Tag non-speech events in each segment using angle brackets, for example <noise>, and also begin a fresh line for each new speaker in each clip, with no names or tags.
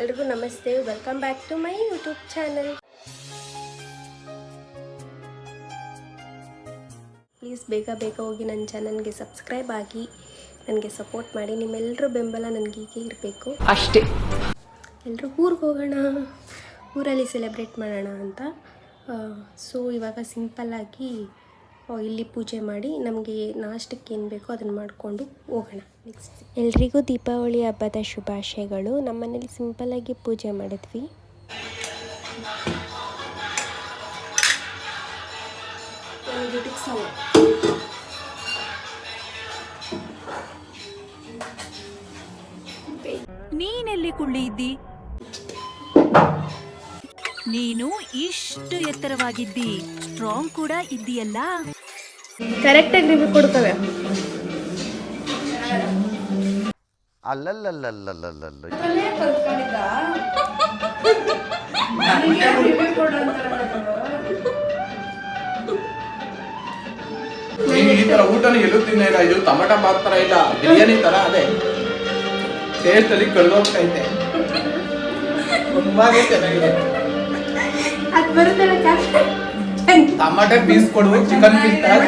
ಎಲ್ರಿಗೂ ನಮಸ್ತೆ. Welcome back to my YouTube channel please ಬೇಗ ಬೇಗ ಹೋಗಿ ನನ್ನ ಚಾನಲ್ಗೆ ಸಬ್ಸ್ಕ್ರೈಬ್ ಆಗಿ ನನಗೆ ಸಪೋರ್ಟ್ ಮಾಡಿ. ನಿಮ್ಮೆಲ್ಲರ ಬೆಂಬಲ ನನಗೆ ಹೀಗೆ ಇರಬೇಕು.
ಅಷ್ಟೇ.
ಎಲ್ಲರೂ ಊರಿಗೆ ಹೋಗೋಣ ಊರಲ್ಲಿ ಸೆಲೆಬ್ರೇಟ್ ಮಾಡೋಣ ಅಂತ. ಸೊ ಇವಾಗ ಸಿಂಪಲ್ಲಾಗಿ ಇಲ್ಲಿ ಪೂಜೆ ಮಾಡಿ ನಮಗೆ ನಾಷ್ಟಕ್ಕೆ ಏನು ಬೇಕೋ ಅದನ್ನು ಮಾಡಿಕೊಂಡು ಹೋಗೋಣ. ನೆಕ್ಸ್ಟ್ ಎಲ್ರಿಗೂ ದೀಪಾವಳಿ ಹಬ್ಬದ ಶುಭಾಶಯಗಳು. ನಮ್ಮನೇಲಿ ಸಿಂಪಲ್ಲಾಗಿ ಪೂಜೆ ಮಾಡಿದ್ವಿ.
ನೀನೆಲ್ಲಿ ಕುಳ್ಳಿದ್ದಿ? ನೀನು ಇಷ್ಟು ಎತ್ತರವಾಗಿದ್ದಿ. ಸ್ಟ್ರಾಂಗ್ ಕೂಡ ಇದ್ದೀಯಲ್ಲ?
ಕರೆಕ್ಟಾಗಿ ರಿವ್ಯೂ ಕೊಡ್ತವೆ.
ಅಲ್ಲಲ್ಲಲ್ಲಲ್ಲಲ್ಲಲ್ಲ
ನೀನ್ ಈ ತರ ಎಲ್ಲೂ ಟಮಟ ಬಾತ್ ಇಲ್ಲ ಬಿರಿಯಾನಿ ತರ ಅದೇ ಟೇಸ್ಟ್ ಅಲ್ಲಿ ಇದೆ ಪೀಸ್ ಕೊಡು ಚಿಕನ್ ಪೀಸ್ ತರ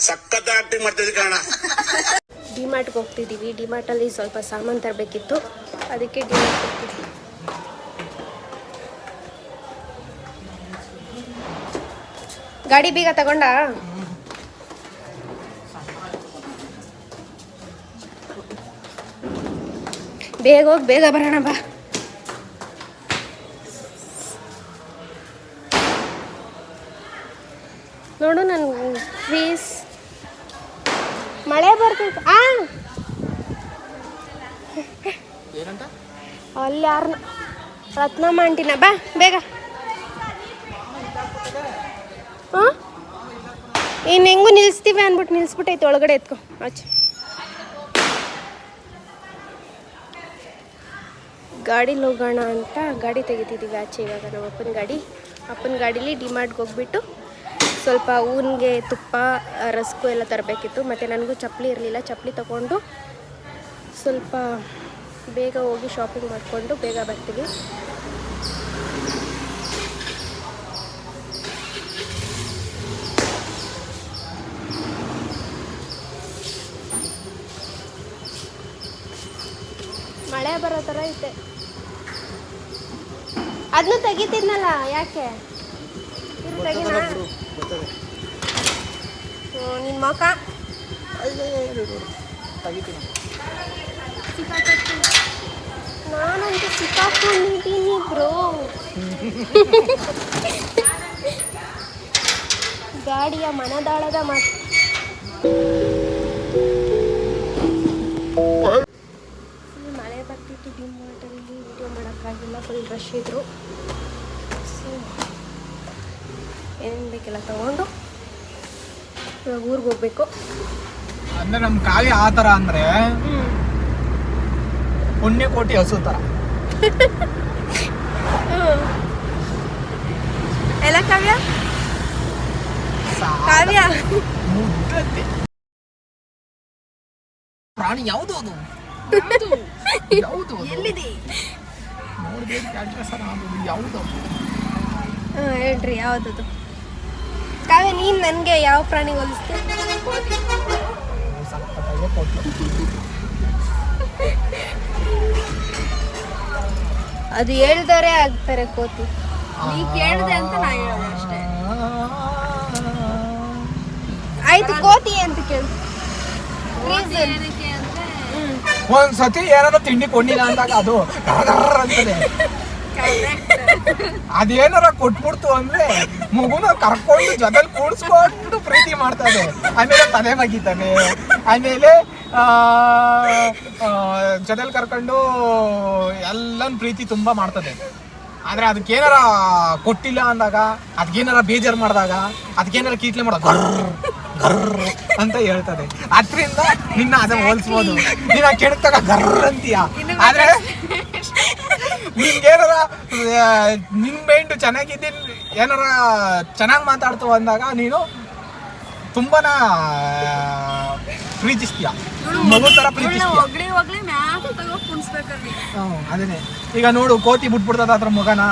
ಸಖತ್ ಕಣ
ಡಿಮಾರ್ಟ್ಗೆ ಹೋಗ್ತಿದ್ದೀವಿ. ಡಿಮಾರ್ಟಲ್ಲಿ ಸ್ವಲ್ಪ ಸಾಮಾನು ತರಬೇಕಿತ್ತು. ಅದಕ್ಕೆ ಡಿಮಾರ್ಟ್ ಹೋಗ್ತಿದ್ವಿ. ಗಾಡಿ ಬೀಗ ತಗೊಂಡ? ಬೇಗ ಹೋಗಿ, ಬೇಗ ಬರೋಣ ಬಾ ನೋಡು ನನ್ನ ಫೀಸ್ ಮಳೆ ಬರ್ತೈತೆ ಆ ಯಾರನ್ನ ರತ್ನಮ್ಮ ಆಂಟಿನ ಬಾ, ಬೇಗ. ಹಾಂ? ಇನ್ನು ಹೆಂಗೂ ನಿಲ್ಲಿಸ್ತೀವಿ ಅಂದ್ಬಿಟ್ಟು ನಿಲ್ಲಿಸ್ಬಿಟ್ಟೈತೆ ಒಳಗಡೆ ಎತ್ಕೊ. ಆಚೆ. ಗಾಡೀಲಿ ಹೋಗೋಣ ಅಂತ ಗಾಡಿ ತೆಗಿತಿದ್ದೀವಿ ಆಚೆ ಇವಾಗ, ನಮ್ಮ ಅಪ್ಪನ ಗಾಡಿ. ಅಪ್ಪನ ಗಾಡೀಲಿ ಡಿಮಾರ್ಟ್ಗೆ ಹೋಗ್ಬಿಟ್ಟು ಸ್ವಲ್ಪ ಊನ್ಗೆ ತುಪ್ಪ, ರಸ್ಕು ಎಲ್ಲ ತರಬೇಕಿತ್ತು. ಮತ್ತು ನನಗೂ ಚಪ್ಪಲಿ ಇರಲಿಲ್ಲ. ಚಪ್ಪಲಿ ತಗೊಂಡು ಸ್ವಲ್ಪ ಬೇಗ ಹೋಗಿ ಶಾಪಿಂಗ್ ಮಾಡಿಕೊಂಡು ಬೇಗ ಬರ್ತೀವಿ ಮಳೆ ಬರೋ ಥರ ಐತೆ. ಅದನ್ನು ತೆಗಿತಿದ್ನಲ್ಲ ಯಾಕೆ? ಇರು ತೆಗಿನ? ನಿನ್ನ ಮಕ. ಸಿಕ್ಕಾಕತ್ತಿ. ನಾನಂತೂ ಸಿಕ್ಕಾಕೊಂಡಿದ್ದೀನಿ ಬ್ರೋ. ಗಾಡಿಯ ಮನದಾಳದ ಮಾತು. ಮಳೆ ಬರ್ತಿತ್ತು ಡಿಮಾರ್ಟಲ್ಲಿ ವಿಡಿಯೋ ಮಾಡೋಕ್ಕಾಗಿಲ್ಲ ಫುಲ್ ರಶ್ ಇದ್ರು. ಸೊ ಏನೇನು ಬೇಕೆಲ್ಲ ತಗೊಂಡು ಇವಾಗ ಊರಿಗೆ ಹೋಗ್ಬೇಕು.
ಅಂದ್ರೆ ನಮ್ಮ ಕಾಲಿ ಆ ಥರ ಅಂದ್ರೆ ಪುಣ್ಯಕೋಟಿ ಹಸು ತರ.
ಎಲ್ಲ ಕಾವ್ಯ? ಕಾವ್ಯ?
ಪ್ರಾಣಿ ಯಾವುದು ಅದು? ಯಾವುದು?
ಎಲ್ಲಿದೆ?
ನೋಡ್ಬೇಕು ಅಡ್ರೆಸ್ ಯಾವುದು
ಹಾಂ ಹೇಳ್ರಿ ಯಾವುದದು? ಕಾವ್ಯ ನೀನು ನನಗೆ ಯಾವ ಪ್ರಾಣಿ
ಹೋಲಿಸ್ತೀನಿ
ಅದು ಹೇಳ್ದವರೇ ಆಗ್ತಾರೆ ಕೋತಿ. ನೀ ಕೇಳಿದೆ ಅಂತ ನಾ ಹೇಳೋದು ಅಷ್ಟೇ. ಆಯ್ತು ಕೋತಿ ಅಂತ ಕೇಳು.
ಒಂದ್ಸತಿ ಏನಾದ್ರು ತಿಂಡಿ ಕೊಂಡಿಲ್ಲ ಅಂದಾಗ ಅದು ಅಂತದೆ ಅದೇನಾರ ಕೊಟ್ಬಿಡ್ತು ಅಂದ್ರೆ ಮಗುನ ಕರ್ಕೊಂಡು ಜೊತೆಲಿ ಕೂಡ್ಸ್ಕೊಂಡು ಪ್ರೀತಿ ಮಾಡ್ತಾನೆ ಆಮೇಲೆ ತಲೆ ಬಗ್ಗಿತಾನೆ ಆಮೇಲೆ ಜೊತೆಲಿ ಕರ್ಕೊಂಡು ಎಲ್ಲನ್ ಪ್ರೀತಿ ತುಂಬಾ ಮಾಡ್ತದೆ. ಆದ್ರೆ ಅದಕ್ಕೇನಾರ ಕೊಟ್ಟಿಲ್ಲ ಅಂದಾಗ ಅದಕ್ಕೇನಾರ ಬೇಜಾರು ಮಾಡಿದಾಗ ಅದಕ್ಕೇನಾರ ಕೀಟ್ಲೆ ಮಾಡೋ ಗರ್ರ್ ಗರ್ರ್ ಅಂತ ಹೇಳ್ತದೆ. ಅದ್ರಿಂದ ನಿನ್ನ ಅದ ಹೋಲಿಸ್ಬೋದು. ನೀನ್ ಕೆಡ್ತಾಗ ಗರ್ರ್ ಅಂತೀಯ. ಆದ್ರೆ ನಿನ್ಗೇನಾರ ಆ, ನಿನ್ ಮೈಂಡ್ ಚೆನ್ನಾಗಿದ್ದೀನಿ ಏನಾರ ಚೆನ್ನಾಗಿ ಮಾತಾಡ್ತು ಅಂದಾಗ ನೀನು ತುಂಬಾನ ಪ್ರೀತಿಸ್ತೀಯ. ಮಗು ತರ ಪ್ರೀತಿಸ್ತೀಯ. ಅದನ್ನೇ. ಈಗ ನೋಡು ಕೋತಿ ಬಿಟ್ಬಿಡ್ತದ ಅದ್ರ ಮಗನ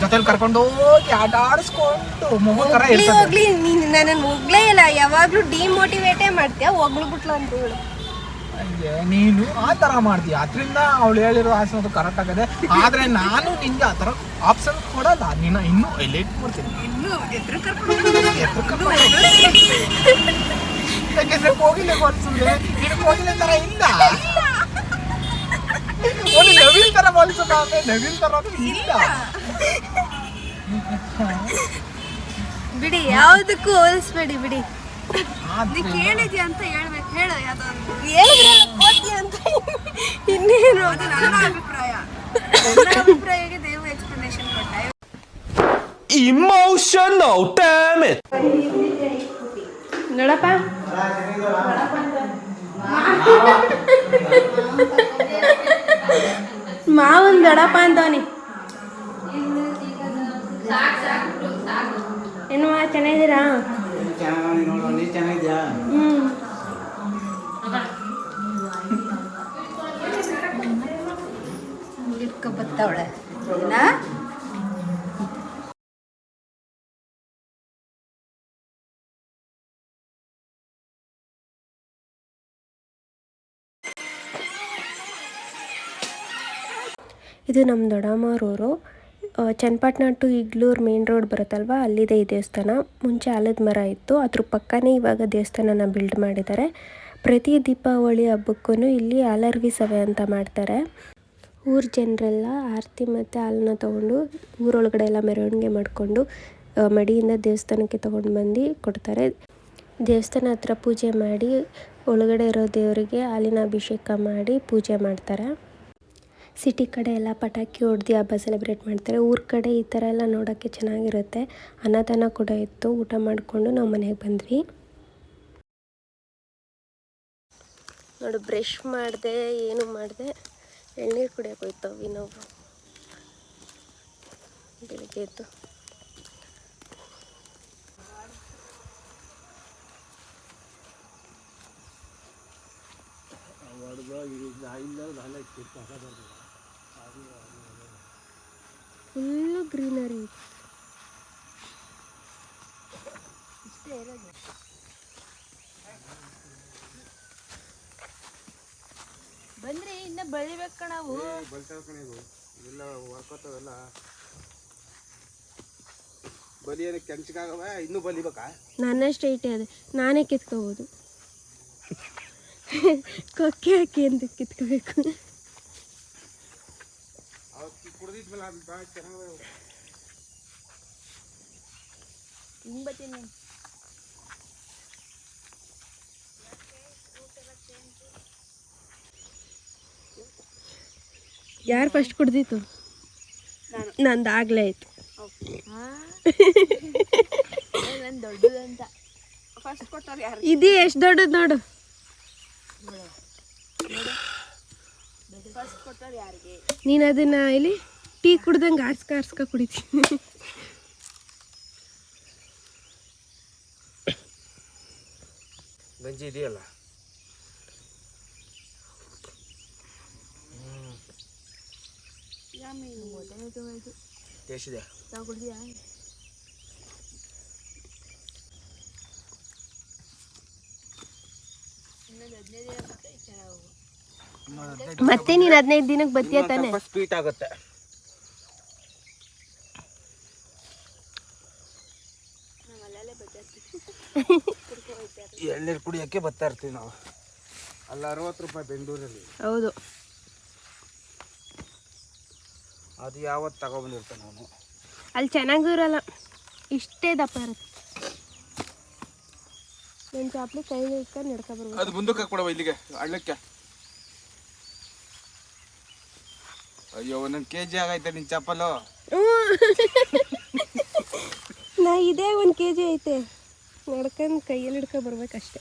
ಜೊತೆಲಿ ಕರ್ಕೊಂಡು ಹೋಗಿ ಆಟ ಆಡಿಸ್ಕೊಂಡು ಮಗು ತರ
ಹೋಗ್ಲಿ
ಇರ್ತದೆ.
ಹೋಗ್ಲಿ ನೀನು ನನ್ನನ್ನು ಹೋಗ್ಲೇ ಇಲ್ಲ. ಯಾವಾಗಲೂ ಡಿಮೋಟಿವೇಟೇ ಮಾಡ್ತೀಯ ಹೋಗ್ಲು ಬಿಟ್ಲು ಅಂತ ಹೇಳು.
ನೀನು ಆ ತರ ಮಾಡ್ತೀಯ. ಅದರಿಂದ ಅವಳು ಹೇಳಿರೋ ಆಸೆ ಕರೆಕ್ಟ್ ಆಗದೆ ಆದ್ರೆ ನಾನು ನಿಂಗೆ ಆ ತರ ಆಪ್ಷನ್ ಕೊಡಲ್ಲ. ನಿನ್ನ ಇನ್ನೂ ಹೈಲೈಟ್ ಮಾಡ್ತೀನಿ. ಯಾಕೆಂದ್ರೆ ಕೋಗಿಲೆ ಹೋಲಿಸಿದ್ರೆ ನೀನು ಕೋಗಿಲೆ ತರ ಇಲ್ಲ. ಒಂದು ನವಿಲ್ ತರ ಹೋಲಿಸೋಣ ಅಂದ್ರೆ ನವಿಲ್ ತರ ಇಲ್ಲ.
ಬಿಡಿ ಯಾವುದಕ್ಕೂ ಹೋಲಿಸ್ಬೇಡಿ ಬಿಡಿ.
ಕೇಳಿದ್ಯಾ ಅಂತ ಹೇಳ್ಬೇಕು ಹೇಳು ಯಾವ್ದಾದ್ರು.
ಹೇಳಿದ್ರಲ್ಲ ಅಂತ ಇನ್ನೇನು.
ಅದು ನನ್ನ ಅಭಿಪ್ರಾಯ. ನನ್ನ ಅಭಿಪ್ರಾಯಕ್ಕೆ ದೇವ್ ಎಕ್ಸ್ಪ್ಲನೇಷನ್ ಕೊಟ್ಟ.
Emotional, damn it!
ನೋಡಪ್ಪ. ಮಾವನ್ ದಡಪ್ಪ ಅಂತವನಿ ಏನು ಚೆನ್ನಾಗಿದ್ದೀರಾ?
ಚೆನ್ನಾಗಿ
ಬತ್ತವಳೆ. ಏನಾ?
ಇದು ನಮ್ಮ ದೊಡ್ಡಮ್ಮರೂರು Channapatna to Iggalur main road ಬರುತ್ತಲ್ವ? ಅಲ್ಲಿದೆ ಈ ದೇವಸ್ಥಾನ. ಮುಂಚೆ ಆಲದ ಮರ ಇತ್ತು. ಅದ್ರ ಪಕ್ಕನೇ ಇವಾಗ ದೇವಸ್ಥಾನನ ಬಿಲ್ಡ್ ಮಾಡಿದ್ದಾರೆ. ಪ್ರತಿ ದೀಪಾವಳಿ ಹಬ್ಬಕ್ಕೂ ಇಲ್ಲಿ ಆಲರ್ವಿ ಸಭೆ ಅಂತ ಮಾಡ್ತಾರೆ. ಊರ ಜನರೆಲ್ಲ ಆರತಿ ಮತ್ತು ಹಾಲನ್ನ ತೊಗೊಂಡು ಊರೊಳಗಡೆ ಎಲ್ಲ ಮೆರವಣಿಗೆ ಮಾಡಿಕೊಂಡು ಮಡಿಯಿಂದ ದೇವಸ್ಥಾನಕ್ಕೆ ತೊಗೊಂಡು ಬಂದು ಕೊಡ್ತಾರೆ. ದೇವಸ್ಥಾನ ಹತ್ರ ಪೂಜೆ ಮಾಡಿ, ಒಳಗಡೆ ಇರೋ ದೇವರಿಗೆ ಹಾಲಿನ ಅಭಿಷೇಕ ಮಾಡಿ ಪೂಜೆ ಮಾಡ್ತಾರೆ. ಸಿಟಿ ಕಡೆ ಎಲ್ಲ ಪಟಾಕಿ ಹೊಡೆದು ಹಬ್ಬ ಸೆಲೆಬ್ರೇಟ್ ಮಾಡ್ತಾರೆ. ಊರ ಕಡೆ ಈ ಥರ ಎಲ್ಲ ನೋಡೋಕ್ಕೆ ಚೆನ್ನಾಗಿರುತ್ತೆ. ಅನ್ನದಾನ ಕೂಡ ಇತ್ತು. ಊಟ ಮಾಡಿಕೊಂಡು ನಾವು ಮನೆಗೆ ಬಂದ್ವಿ. ನೋಡು ಬ್ರಷ್ ಮಾಡಿದೆ, ಏನು ಮಾಡಿದೆ. ಎಳ್ನೀರು ಕುಡಿಯೋಕೆ ಹೋಯ್ತವಿ ನಾವು ಬೆಳಿಗ್ಗೆ ಎದ್ದು ಫುಲ್ಲು ಗ್ರೀನರಿ
ಬಂದ್ರೆ ಇನ್ನ ಬೆಳಿಬೇಕ ನಾವು.
ಬಲಿ ಏನಕ್ಕೆ ಕೆಂಚಗಾಗವ? ಇನ್ನೂ ಬಲಿಬೇಕಾ
ನನ್ನಷ್ಟೇ ಇಟ್ಟೆ ಅದು. ನಾನೇ ಕಿತ್ಕೋಬೋದು. ಕೊಕ್ಕೆ ಹಾಕಿ ಅಂತ ಕಿತ್ಕೋಬೇಕು?
ಕುಡ್ದಿದ್ಮೇಲೆ ಅದು ಭಾಳ ಚೆನ್ನಾಗಿ
ಹಿಂಗ್
ಯಾರು ಫಸ್ಟ್ ಕುಡ್ದಿತ್ತು ನಂದು ಆಗ್ಲೇ ಆಯ್ತು.
ನನ್ ದೊಡ್ಡದಂತ ಫಸ್ಟ್ ಕೊಟ್ಟವ್ರು ಯಾರು
ಇದು ಎಷ್ಟು ದೊಡ್ಡದು ನೋಡು.
ಫಸ್ಟ್ ಕೊಟ್ಟವ್ರು ಯಾರಿಗೆ
ನೀನು ಅದನ್ನ ಇಲ್ಲಿ ಟೀ ಕುಡ್ದಂಗೆ ಆರ್ಸ್ಕ ಆರ್ಸ್ಕ ಕುಡಿತೀನಿ
ಗಂಜಿ ಇದೆಯಲ್ಲ ಟೇಸ್ಟ್ ಇದೆ
ನಾವು ಕುಡ್ದಿಯಾ ಇನ್ನೊಂದು ಹದಿನೈದು ದಿನ ಬಿಟ್ಟು ಚೆನ್ನಾಗಿ
ಮತ್ತೆ ನೀನು ಹದಿನೈದು ದಿನಕ್ಕೆ ಬತ್ತೀಯ ತಾನೆ?
ಸ್ವೀಟ್ ಆಗುತ್ತೆ. <laughs> ಎಳ್ನೀರು ಕುಡಿಯೋಕ್ಕೆ ಬರ್ತಾ ಇರ್ತೀವಿ ನಾವು. ಅಲ್ಲ ಅರವತ್ತು ರೂಪಾಯಿ ಬೆಂಗಳೂರಲ್ಲಿ.
ಹೌದು.
ಅದು ಯಾವತ್ತು ತಗೊಬಂದಿರ್ತಾನೆ ನಾನು
ಅಲ್ಲಿ ಚೆನ್ನಾಗಿರಲ್ಲ. ಇಷ್ಟೇ ದಪ್ಪ ಇರುತ್ತೆ. ನನ್ನ ಚಾಪ್ಲಿ ಕೈಲಿ ಇಟ್ಕೊಂಡು ನಡ್ಕೊ ಬರ್ಬೋದು
ಅದು ಮುಂದಕ್ಕೆ ಕೊಡವ ಇಲ್ಲಿಗೆ ಹಳ್ಳಕ್ಕೆ. ಅಯ್ಯೋ ಒಂದೊಂದು ಕೆ ಜಿ ಆಗೈತೆ ನಿನ್ನ ಚಪ್ಪಲು. <laughs>
ನಾ ಇದೇ ಒಂದು ಕೆ ಜಿ ಐತೆ. ನಡ್ಕೊಂಡು ಕೈಯಲ್ಲಿ ಹಿಡ್ಕೊ ಬರ್ಬೇಕಷ್ಟೆ.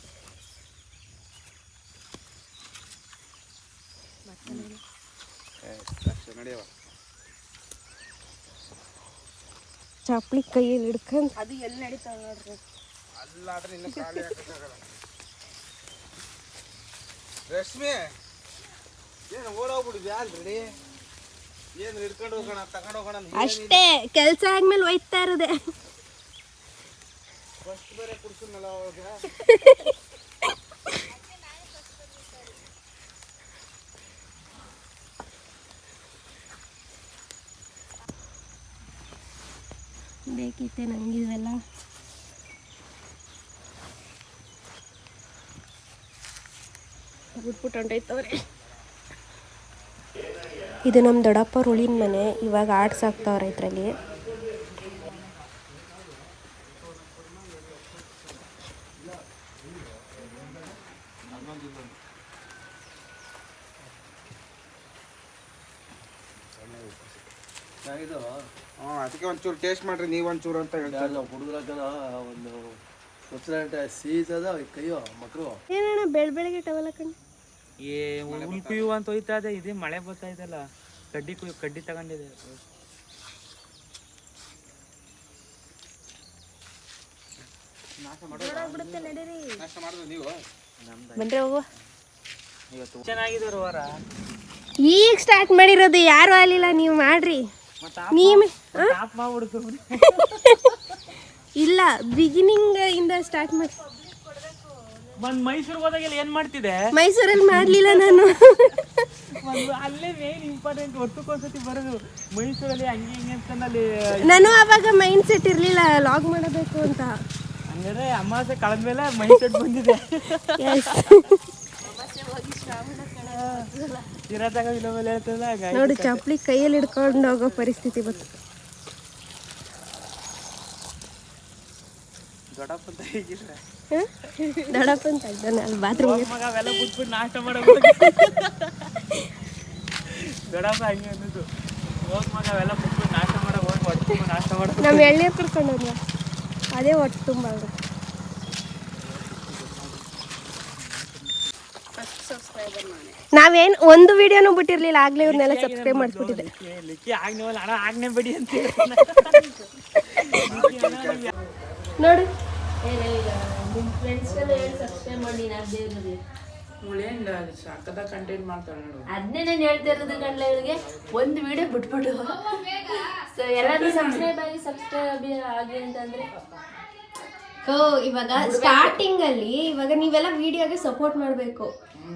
ನಡೆಯವ.
ಚಾಪ್ಲಿ ಕೈಯಲ್ಲಿ ಹಿಡ್ಕೊಂಡು
ಅದು ಎಲ್ಲಿ ನಡೀತಾವ ನೋಡ್ರಿ
ಅಲ್ಲಾದ್ರೆ ಇನ್ನು ಖಾಲಿ ಹಾಕಕ್ಕಾಗಲ್ಲ ರಶ್ಮಿ ಏನು ಓಡೋಗ್ಬಿಟ್ಟಿದ್ಯಾ ಆಲ್ರೆಡಿ ಏನು ಹಿಡ್ಕೊಂಡು ಹೋಗೋಣ ತಗೊಂಡು ಹೋಗೋಣ
ಅಷ್ಟೇ ಕೆಲಸ ಆದ್ಮೇಲೆ ಒಯ್ತಾ ಇರೋದೆ
ಫಸ್ಟ್ ಬೇರೆ ಕುಡ್ಸಿದ್ನಲ್ಲ ಅವಾಗ
ಬೇಕಿತ್ತೆ ಬಿಟ್ಬಿಟ್ಟು ಹೊಂಟೈತವ್ರೆ ಇದು ನಮ್ಮ ದೊಡ್ಡಪ್ಪ ರುಳಿನ ಮನೆ ಇವಾಗ ಆರ್ಟ್ಸ್ ಆಗ್ತಾವ್ರೆ ಇದರಲ್ಲಿ
ಹಾಂ ಅದಕ್ಕೆ ಒಂಚೂರು ಟೇಸ್ಟ್ ಮಾಡ್ರಿ ನೀವು ಒಂಚೂರು ಅಂತ ಹೇಳ್ತಾರೆ.
ಹುಡುಗರಕ್ಕನ ಒಂದು ಮುಚ್ಚಲಾಟ ಸೀಸದ ಕೈಯೋ ಮಕ್ಕಳು
ಏನಣ್ಣ ಬೆಳ್ ಬೆಳಗ್ಗೆ ಟವಲ್ ಹಾಕೊಂಡು
ಏ ಉಲ್ಪಿಯು ಅಂತ ಹೋಯ್ತಾ ಇದೆ ಇದೇ ಮಳೆ ಬರ್ತಾ ಇದೆಲ್ಲ ಕಡ್ಡಿ ಕುಯ್ ಕಡ್ಡಿ ತಗೊಂಡಿದೆ.
ಬಂದ್ರೆ ಹೋಗುವ.
ಇವತ್ತು ಚೆನ್ನಾಗಿದೆ ವಾರ?
ಈಗ ಸ್ಟಾರ್ಟ್ ಮಾಡಿರೋದು ಯಾರು ಆಗಲಿಲ್ಲ ನೀವು ಮಾಡ್ರಿ. <laughs> ಇಲ್ಲ ಬಿಗಿನಿಂಗ್ ಇಂದ ಸ್ಟಾರ್ಟ್ ಮಾಡಿ
ಬಂದ್ ಮೈಸೂರಿಗೆ ಹೋದಾಗೆಲ್ಲ ಏನ್ ಮಾಡ್ತಿದೆ
ಮೈಸೂರಲ್ಲಿ ಮಾಡಲಿಲ್ಲ ನಾನು. <laughs>
ಒಂದು ಅಲ್ಲೇ ಮೇನ್ ಇಂಪಾರ್ಟೆಂಟ್ ವರ್ಷಕ್ಕೊಂದ್ಸತಿ ಬರೋದು. ಮೈಸೂರಲ್ಲಿ ಹಂಗೆ ಹಿಂಗೆ ಅಂತ ಅಲ್ಲಿ
ನಾನು ಅವಾಗ ಮೈಂಡ್ ಸೆಟ್ ಇರಲಿಲ್ಲ ಲಾಗ್ ಮಾಡಬೇಕು ಅಂತ.
ಹಂಗಾದ್ರೆ ಅಮಾವಾಸ್ಯೆ ಕಳೆದ್ಮೇಲೆ ಸೆಟ್ ಬಂದಿದೆ. <laughs>
ನೋಡಿ ಚಪ್ಪಲಿ ಕೈಯಲ್ಲಿ ಹಿಡ್ಕೊಂಡು ಹೋಗೋ ಪರಿಸ್ಥಿತಿ ಬಂತು.
ದೊಡ್ಡಪ್ಪ ಅಂತ
ಇದ್ದಾನೆ ಅಲ್ಲಿ ಬಾತ್ರೂಮ್ಗೆ
ಮಗ ನಾಷ್ಟ ಮಾಡಬೇಕು ದೊಡ್ಡಪ್ಪ ಹಂಗೆ ಅನ್ನೋದು. ಹೋಗ್ ಮಗ ಅವೆಲ್ಲ ಬಿಟ್ಬಿಟ್ಟು ನಾಷ್ಟ ಮಾಡೋ ಹೋಗಿ ನಾಷ್ಟ
ನಮ್ಮ ಎಳ್ನೀರು ಕುಡ್ಕೊಂಡು ಅದೇ ಹೊಟ್ಟೆ ತುಂಬ ಆಗುತ್ತೆ. ನಾವೇನ್ ಒಂದು ವಿಡಿಯೋನು ಬಿಟ್ಟಿರ್ಲಿಲ್ಲ ಆಗ್ಲೇ ಇವ್ರನ್ನೆಲ್ಲ ಸಬ್ಸ್ಕ್ರೈಬ್
ಮಾಡಿಸ್ಬಿಟ್ಟಿದ್ದೆ
ನೋಡು.
ಅದನ್ನೇ ನಾನು ಹೇಳ್ತಾ ಇರೋದು ಗಂಡ್ಲ ಇವಳಿಗೆ ಒಂದು ವಿಡಿಯೋ ಬಿಟ್ಬಿಟ್ಟು ಸೊ ಎಲ್ಲರೂ ಸಬ್ಸ್ಕ್ರೈಬ್ ಆಗಿ ಸಬ್ಸ್ಕ್ರೈಬ್ ಆಗಿ ಅಂತಂದ್ರೆ
ಓ ಇವಾಗ ಸ್ಟಾರ್ಟಿಂಗ್ ಅಲ್ಲಿ ಇವಾಗ ನೀವೆಲ್ಲ ವಿಡಿಯೋಗೆ ಸಪೋರ್ಟ್ ಮಾಡ್ಬೇಕು.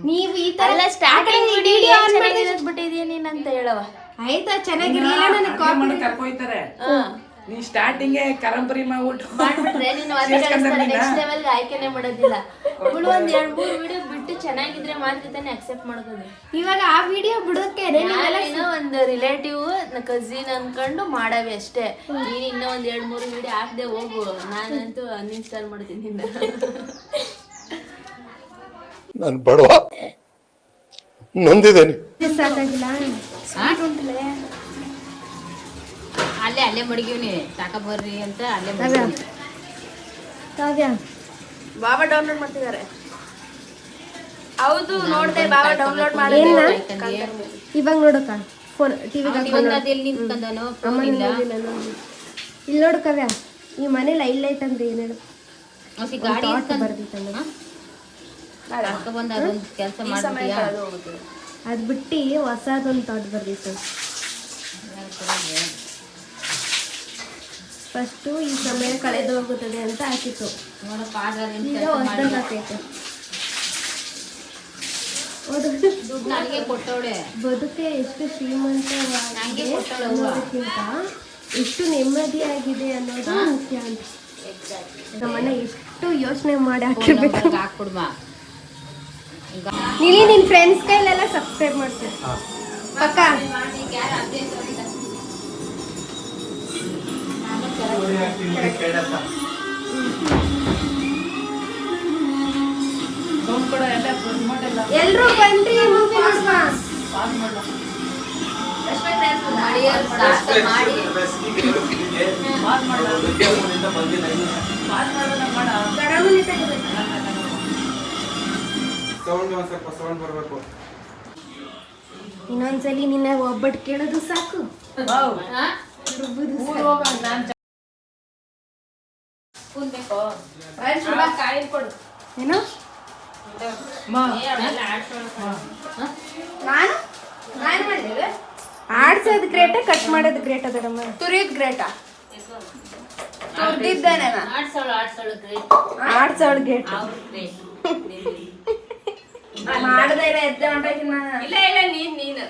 ನೀವು ಈ ತರ
ಸ್ಟಾರ್ಟಿಂಗ್
ವಿಡಿಯೋ ಮಾಡಿ
ಬಿಟ್ಟಿದೀಯ ನೀನ್ ಅಂತ ಹೇಳವ
ಆಯ್ತಾ ಚೆನ್ನಾಗಿರ್ಲಿಲ್ಲ ನನಗೆ ಕಾಪಿ
ಕರ್ಕೊಯ್ತಾರೆ. ನೀ ಸ್ಟಾರ್ಟಿಂಗ್ ಕರಂಪರಿ ಮಾಡ್ಬಿಟ್ಟು
ಮಾಡ್ಬಿಟ್ರೆ ನೀನು ಅದೇ ನೆಕ್ಸ್ಟ್ ಲೆವೆಲ್ಗೆ ಆಯ್ಕೆನೆ ಮಾಡೋದಿಲ್ಲ. ಒಂದ್ ಎರಡ್ ಮೂರ್ ವಿಡಿಯೋ ಚೆನ್ನಾಗಿದ್ರೆ ಮಾತ್ರ ತಾನೇ ಅಕ್ಸೆಪ್ಟ್ ಮಾಡ್ಕೋದು
ಇವಾಗ ಆ ವಿಡಿಯೋ ಬಿಡೋಕೆ
ಏನೋ ಒಂದು ರಿಲೇಟಿವ್ ಕಸಿನ್ ಅನ್ಕೊಂಡು ಮಾಡವಿ ಅಷ್ಟೇ. ನೀನ್ ಇನ್ನೂ ಒಂದ್ ಎರಡ್ ಮೂರು ವಿಡಿಯೋ ಹಾಕ್ದೆ ಹೋಗು. ನಾನಂತೂ ಅನ್ಇನ್ಸ್ಟಾಲ್ ಮಾಡ್ತೀನಿ
ನಾನು ಬಡವ. ನಂದಿದ್ದೇನೆ.
ಸಾಕಾಗಿಲ್ಲ.
ಅಲ್ಲೇ ಅಲ್ಲೇ ಮಡಗಿವ್ನಿ. ತಾಕ ಬರ್ರಿ ಅಂತ ಅಲ್ಲೇ
ಕಾವ್ಯ.
ಬಾಬಾ ಡೌನ್ಲೋಡ್ ಮಾಡ್ತಿದ್ದಾರೆ. ಹೌದು ನೋಡ್ದೆ ಬಾಬಾ ಡೌನ್ಲೋಡ್ ಮಾಡಿ
ಇವಾಗ ನೋಡಕ್ಕ ಫೋನ್
ಟಿವಿ ಇಲ್ಲ?
ಇಲ್ಲಿ ನೋಡು ಕಾವ್ಯ ಈ ಮನೇಲಿ ಲೈಟ್ ಅಂದ್ರೆ ಏನ್ ಹೇಳು. ಅದ್ ಬಿಟ್ಟು ಹೊಸದೊಂದು ಥಾಟ್ ಬರ್ದಿತ್ತು. ಫಸ್ಟು ಈ ಸಮಯ ಕಳೆದು ಹೋಗುತ್ತದೆ ಅಂತ ಹಾಕಿತ್ತು. ಹೊಸದಂತ ಹಾಕೈತೆ
ನನಗೆ ಕೊಟ್ಟವಳೆ.
ಬದುಕೆ ಎಷ್ಟು ಶ್ರೀಮಂತವಾಗಿದೆ. ಅನ್ನೋದಕ್ಕಿಂತ ಎಷ್ಟು ನೆಮ್ಮದಿಯಾಗಿದೆ ಅನ್ನೋದು ಮುಖ್ಯ ಅಂತ. ನಮ್ಮನ್ನ ಎಷ್ಟು ಯೋಚನೆ ಮಾಡಿ ಹಾಕಿರ್ಬೇಕು.
ಹಾಕ್ಬಿಡ್ಮ.
ನಿಲ್ಲಿ ನಿನ್ ಫ್ರೆಂಡ್ಸ್ ಕೈಲೆಲ್ಲ ಸಬ್ಸ್ಕ್ರೈಬ್ ಮಾಡ್ತೀನಿ ಪಕ್ಕ. ಎಲ್ರು ಬನ್ನಿ ಮೂವಿ ಇನ್ನೊಂದ್ಸಲಿ ನಿನ್ನ ಒಬ್ಬಟ್ಟು ಕೇಳೋದು ಸಾಕು. ಏನು? ಆಡ್ಸೋದು ಗ್ರೇಟ ಕಟ್ ಮಾಡೋದು ಗ್ರೇಟ್ ಅದಮ್ಮ
ತುರಿಯೋದ್ ಗ್ರೇಟ ತುರ್ದಿದ್ದೇನೆ
ಆಡ್ಸೋಳು ಆಡ್ಸೋಳು ಗ್ರೇಟ್
ಮಾಡದೇ ಇಲ್ಲ ಎದ್ದೆ ನಾನು.
ಇಲ್ಲ ಇಲ್ಲ ನೀನ್ ನೀನು.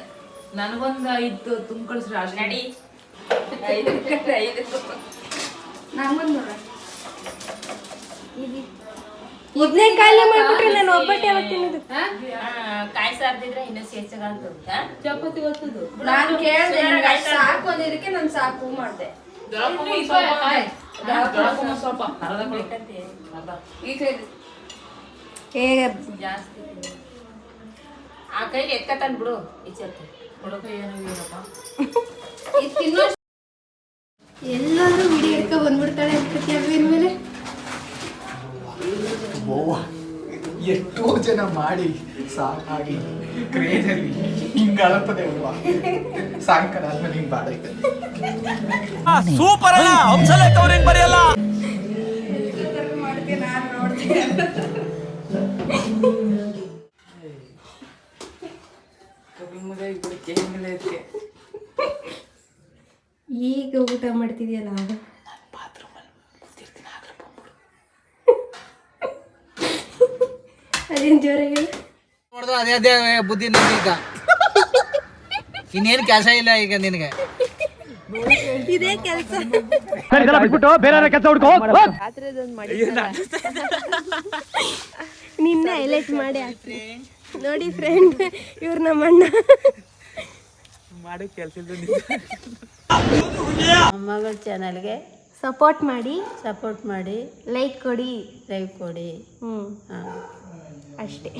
ನನಗೊಂದು ಐದು ತುಂಬ ಕಳಿಸ್ರಿ ಅಷ್ಟು
ನಡಿ.
ಐದು ಐದು. ಒಂದು ನೋಡ.
ಇದನ್ನೇ ಕಾಯಿಲೆ ಮಾಡ್ಬಿಟ್ರೆ ನಾನು ಒಬ್ಬಟ್ಟೆ ಯಾವಾಗ ತಿನ್ನೋದು?
ಕಾಯಿ ಸಾರ್ದಿದ್ರೆ ಇನ್ನೂ ಚಪಾತಿ ಒತ್ತದು
ನಾನು ಕೇಳ್ದೆ ನಿನ್ಗೆ ಸಾಕು ಅಂದಿದ್ದಕ್ಕೆ ನಾನು ಸಾಕು ಮಾಡ್ದೆ.
ಜಾಸ್ತಿ ಆ ಕೈಲಿ ಬಿಡು
ಈಚೆ ತಿನ್ನೋ
ವಿಡಿಯೋ ಹಿಡ್ಕೊ ಬಂದ್ಬಿಡ್ತಾಳೆ ಅನ್ಕತಿ ಕೇಳಿದ್ಮೇಲೆ ಮೇಲೆ?
ಎಷ್ಟೋ ಜನ ಮಾಡಿ ಸಾಕಾಗಿ ಕ್ರೇಜಲ್ಲಿ ಹಿಂಗ ಅಳಪದೆ ಅಲ್ವಾ ಸಾಯಂಕಾಲ ಆದ್ಮೇಲೆ ಹಿಂಗ್ ಬಾಡೈತೆ
ಸೂಪರ್ ಅಲ್ಲ ಹಂಸಲೇಖ ಅವ್ರಿಗೆ ಬರೆಯಲ್ಲ.
ಈಗ ಊಟ ಮಾಡ್ತಿದ್ಯಲ್ಲ ಆಗ ಅದೇನ್.
ಅದೇ ಅದೇ ಬುದ್ಧಿ ಈಗ. ಇನ್ನೇನು ಕೆಲಸ ಇಲ್ಲ ಈಗ ನಿನಗೆ.
ಇದೇ ಕೆಲಸ.
ಬಿಟ್ಬಿಟ್ಟು ಬೇರೆ ಕೆಲಸ ಹುಡ್ಕೋ.
ನಿನ್ನೆ ಹೈಲೈಟ್ ಮಾಡಿ ಹಾಕ್ರಿ ನೋಡಿ ಫ್ರೆಂಡ್ ಇವ್ರ ನಮ್ಮ ಅಣ್ಣ.
ಮಾಡಿ ಕೆಲಸ
ಮಗಳ ಚಾನಲ್ಗೆ
ಸಪೋರ್ಟ್ ಮಾಡಿ.
ಸಪೋರ್ಟ್ ಮಾಡಿ.
ಲೈಕ್ ಕೊಡಿ.
ಲೈಕ್ ಕೊಡಿ.
ಹ್ಞೂ
ಹಾಂ.
ಅಷ್ಟೇ